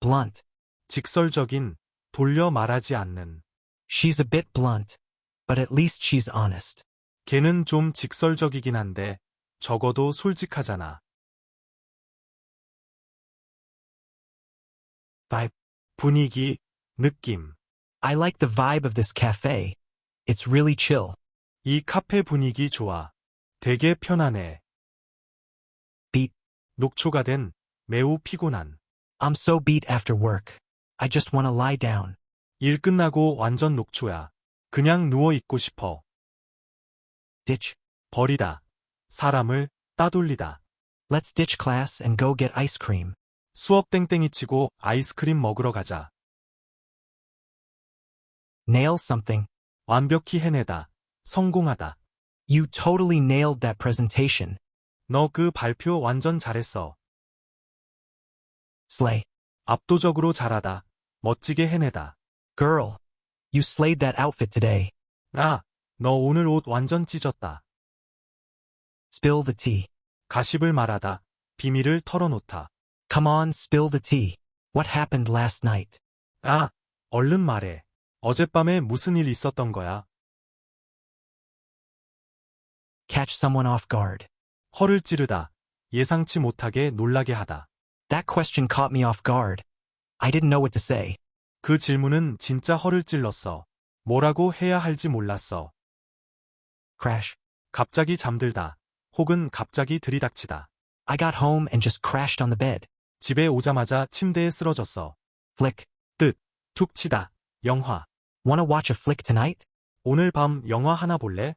blunt. 직설적인, 돌려 말하지 않는. She's a bit blunt, but at least she's honest. 걔는 좀 직설적이긴 한데 적어도 솔직하잖아. Vibe. 분위기, 느낌. I like the vibe of this cafe. It's really chill. 이 카페 분위기 좋아. 되게 편안해. Beat. 녹초가 된 매우 피곤한. I'm so beat after work. I just want to lie down. 일 끝나고 완전 녹초야. 그냥 누워 있고 싶어. Ditch. 버리다. 사람을 따돌리다. Let's ditch class and go get ice cream. 수업 땡땡이 치고 아이스크림 먹으러 가자. Nail something. 완벽히 해내다. 성공하다. You totally nailed that presentation. 너 그 발표 완전 잘했어. Slay. 압도적으로 잘하다. 멋지게 해내다. Girl. You slayed that outfit today. 아, 너 오늘 옷 완전 찢었다. Spill the tea. 가십을 말하다. 비밀을 털어놓다. Come on, spill the tea. What happened last night? 아, 얼른 말해. 어젯밤에 무슨 일 있었던 거야? Catch someone off guard. 허를 찌르다. 예상치 못하게 놀라게 하다. That question caught me off guard. I didn't know what to say. 그 질문은 진짜 허를 찔렀어. 뭐라고 해야 할지 몰랐어. Crash. 갑자기 잠들다. 혹은 갑자기 들이닥치다. I got home and just crashed on the bed. 집에 오자마자 침대에 쓰러졌어. Flick. 툭 치다. 영화. Wanna watch a flick tonight? 오늘 밤 영화 하나 볼래?